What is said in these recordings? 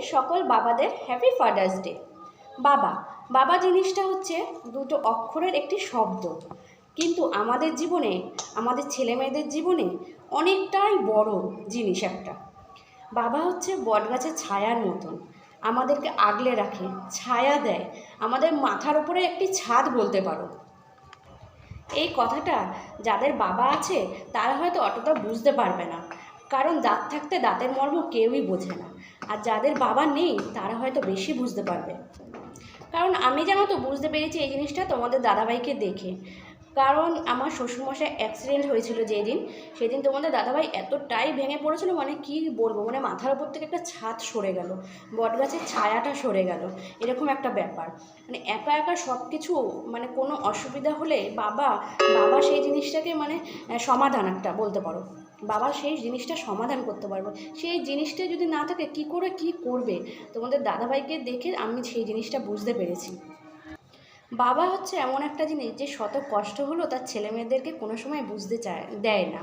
সকল বাবাদের happy father's day বাবা বাবা জিনিসটা হচ্ছে দুটো অক্ষরের একটি শব্দ। কিন্তু আমাদের জীবনে, আমাদের ছেলে মেয়েদের জীবনে অনেকটাই বড় জিনিস একটা। বাবা হচ্ছে বটগাছের ছায়ার মতন। আমাদেরকে আগলে রাখে, ছায়া দেয়। আমাদের মাথার উপরে একটি ছাদ বলতে পারো। এই কথাটা যাদের বাবা আছে, তারা হয়তো অতটা বুঝতে পারবে না। কারণ দাঁত থাকতে দাঁতের মর্ম কেউই বোঝে না। আর যাদের বাবা নেই, তারা হয়তো বেশি বুঝতে পারবে। কারণ আমি জানো তো বুঝতে পেরেছি এই জিনিসটা তোমাদের দাদাভাইকে দেখে। কারণ আমার শ্বশুরমশাই অ্যাক্সিডেন্ট হয়েছিল যেদিন, সেদিন তোমাদের দাদাভাই এতটাই ভেঙে পড়েছিল মানে কি বলব মানে মাথার উপর থেকে একটা ছাদ সরে গেল, বটগাছের ছায়াটা সরে গেল, এরকম একটা ব্যাপার। মানে একা একা সব কিছু মানে কোনো অসুবিধা হলে বাবা বাবা সেই জিনিসটাকে মানে সমাধান একটা বলতে পারো। বাবা সেই জিনিসটা সমাধান করতে পারবে। সেই জিনিসটা যদি না থাকে, কি করে কি করবে? তোমাদের দাদাভাইকে দেখে আমি সেই জিনিসটা বুঝতে পেরেছি। বাবা হচ্ছে এমন একটা জিনিস যে শত কষ্ট হলো তার ছেলে মেয়েদেরকে কোনো সময় বুঝতে চায়, দেয় না।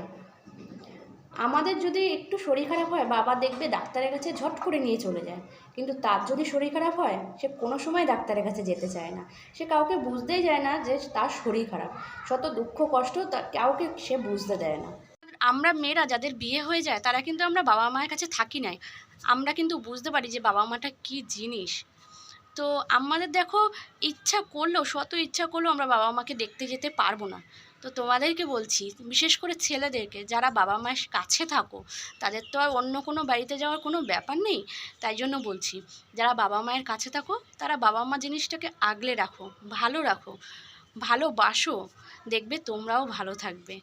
আমাদের যদি একটু শরীর খারাপ হয়, বাবা দেখবে ডাক্তারের কাছে ঝট করে নিয়ে চলে যায়। কিন্তু তার যদি শরীর খারাপ হয়, সে কোনো সময় ডাক্তারের কাছে যেতে চায় না। সে কাউকে বুঝতেই যায় না যে তার শরীর খারাপ। শত দুঃখ, কষ্ট তা কাউকে সে বুঝতে দেয় না। আমরা মেয়েরা যাদের বিয়ে হয়ে যায়, তারা কিন্তু আমরা বাবা মায়ের কাছে থাকি নাই। আমরা কিন্তু বুঝতে পারি যে বাবা মাটা কী জিনিস। তো আমাদের দেখো ইচ্ছা করলেও, শত ইচ্ছা করলেও আমরা বাবা মাকে দেখতে যেতে পারব না। তো তোমাদেরকে বলছি, বিশেষ করে ছেলেদেরকে, যারা বাবা মায়ের কাছে থাকো, তাদের তো আর অন্য কোনো বাড়িতে যাওয়ার কোনো ব্যাপার নেই। তাই জন্য বলছি, যারা বাবা মায়ের কাছে থাকো, তারা বাবা মা জিনিসটাকে আগলে রাখো, ভালো রাখো, ভালোবাসো, দেখবে তোমরাও ভালো থাকবে।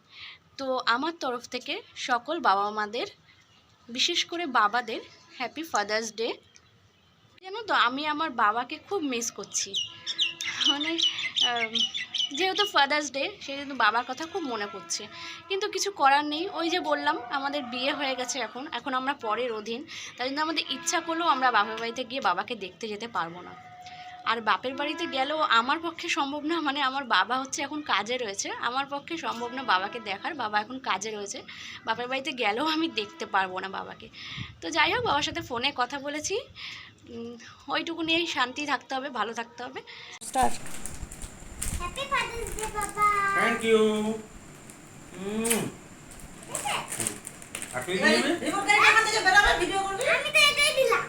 তো আমার তরফ থেকে সকল বাবা মাদের, বিশেষ করে বাবাদের হ্যাপি ফাদার্স ডে জানো তো, আমি আমার বাবাকে খুব মিস করছি। মানে যেহেতু ফাদার্স ডে সেহেতু বাবার কথা খুব মনে পড়ছে। কিন্তু কিছু করার নেই। ওই যে বললাম, আমাদের বিয়ে হয়ে গেছে এখন। এখন আমরা পরের অধীন। তাই জন্য আমাদের ইচ্ছা করলেও আমরা বাপের বাড়িতে গিয়ে বাবাকে দেখতে যেতে পারব না। আর বাপের বাড়িতে গেলেও আমার পক্ষে সম্ভব না। মানে আমার বাবা হচ্ছে এখন কাজে রয়েছে। আমার পক্ষে সম্ভব না বাবাকে দেখার। বাবা এখন কাজে রয়েছে। বাপের বাড়িতে গেলেও আমি দেখতে পারব না বাবাকে। তো যাই হোক, বাবার সাথে ফোনে কথা বলেছি। ওইটুকু নিয়েই শান্তি থাকতে হবে ভালো থাকতে হবে। স্টার্ট হ্যাপি ফাদার্স ডে বাবা থ্যাংক ইউ হুম। আর তুই কি নেবে রিমোট থেকে বেরোবে ভিডিও করবি? আমি তো এটাই দিলাম।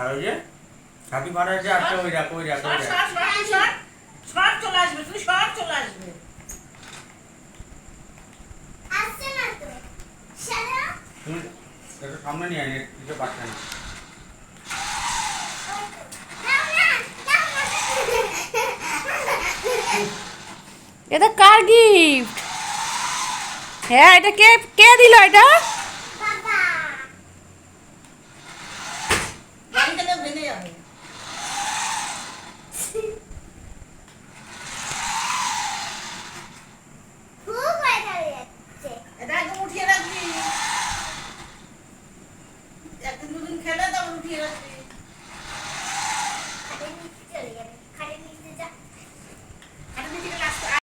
আর ওই যে হ্যাপি ফাদার্স ডে আছে ওই রাখ ওই রাখ ওই শর্ট রাখ। শর্ট শর্ট শর্ট শর্ট চলে আসবে তুই শর্ট চলে আসবে। আসছে না তো। সারা সামনে নিয়ে পাচ্ছে না দাও না দাও না এটা কার গিফট হ্যাঁ এটা কে কে দিল এটা?